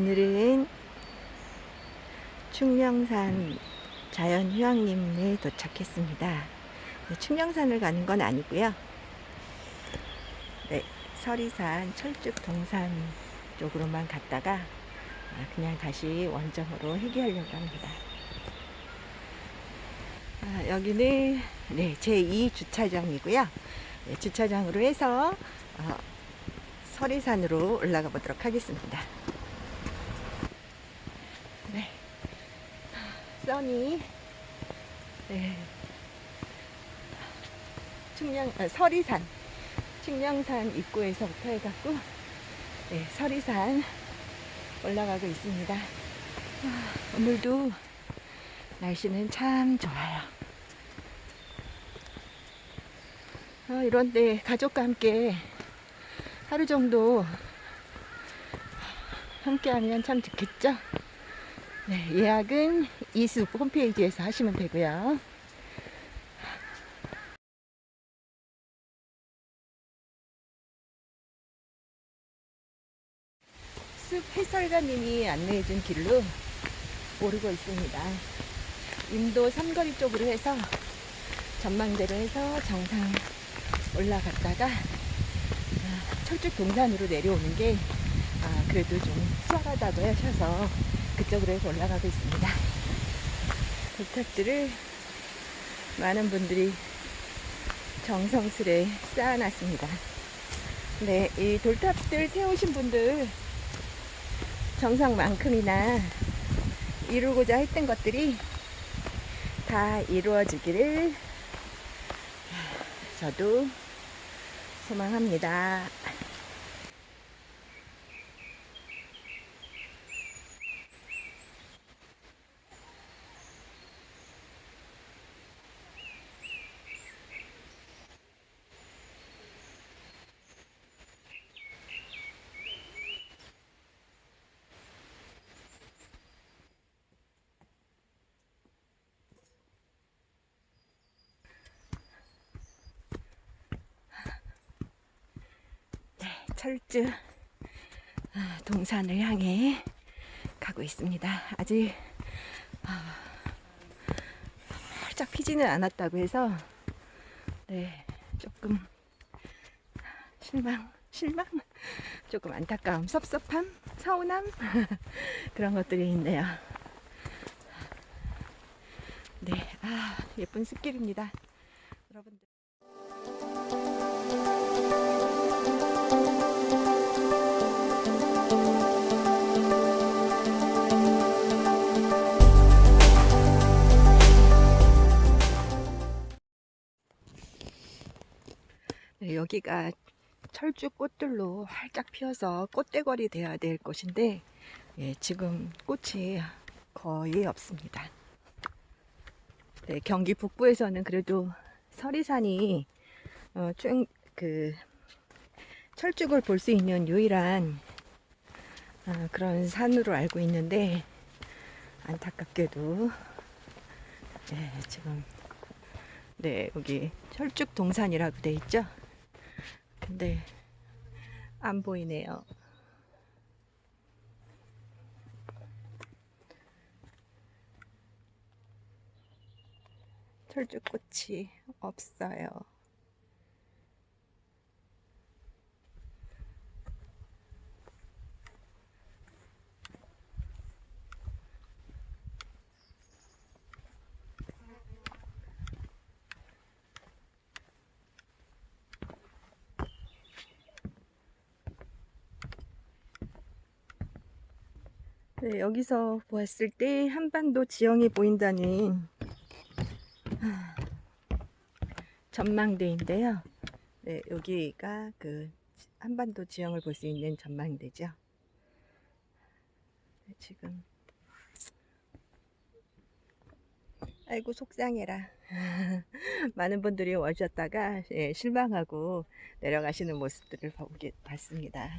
오늘은 충령산 자연휴양림에 도착했습니다. 네, 충령산을 가는 건 아니고요. 네, 서리산 철쭉 동산 쪽으로만 갔다가 아, 그냥 다시 원점으로 회귀하려고 합니다. 아, 여기는 네, 제2 주차장이고요. 네, 주차장으로 해서 어, 서리산으로 올라가 보도록 하겠습니다. 써니. 네. 충령, 아, 서리산. 충령산 입구에서부터 해갖고, 네, 서리산 올라가고 있습니다. 아, 오늘도 날씨는 참 좋아요. 아, 이런데 가족과 함께 하루 정도 함께 하면 참 좋겠죠? 네, 예약은 이수 홈페이지에서 하시면 되고요. 숲 해설가님이 안내해준 길로 오르고 있습니다. 인도 삼거리 쪽으로 해서 전망대로 해서 정상 올라갔다가 아, 철쭉 동산으로 내려오는 게 아, 그래도 좀 수월하다고 하셔서 그쪽으로 해서 올라가고 있습니다. 돌탑들을 많은 분들이 정성스레 쌓아놨습니다. 네, 이 돌탑들 세우신 분들 정성만큼이나 이루고자 했던 것들이 다 이루어지기를 저도 소망합니다. 철쭉 아, 동산을 향해 가고 있습니다. 아직 아, 활짝 피지는 않았다고 해서 네 조금 실망 실망 조금 안타까움 섭섭함 서운함 그런 것들이 있네요. 네, 아 예쁜 숲길입니다. 여러분들. 여기가 철쭉 꽃들로 활짝 피어서 꽃대거리 돼야 될 곳인데 예, 지금 꽃이 거의 없습니다. 네, 경기 북부에서는 그래도 서리산이 어, 쭉, 그 철쭉을 볼 수 있는 유일한 어, 그런 산으로 알고 있는데 안타깝게도 네, 지금 네 여기 철쭉 동산이라고 돼 있죠. 근데 안 보이네요. 철쭉꽃이 없어요. 네, 여기서 보았을 때 한반도 지형이 보인다는 아, 전망대인데요. 네, 여기가 그 한반도 지형을 볼 수 있는 전망대죠. 네, 지금 아이고 속상해라. 많은 분들이 오셨다가 예, 실망하고 내려가시는 모습들을 보게 봤습니다.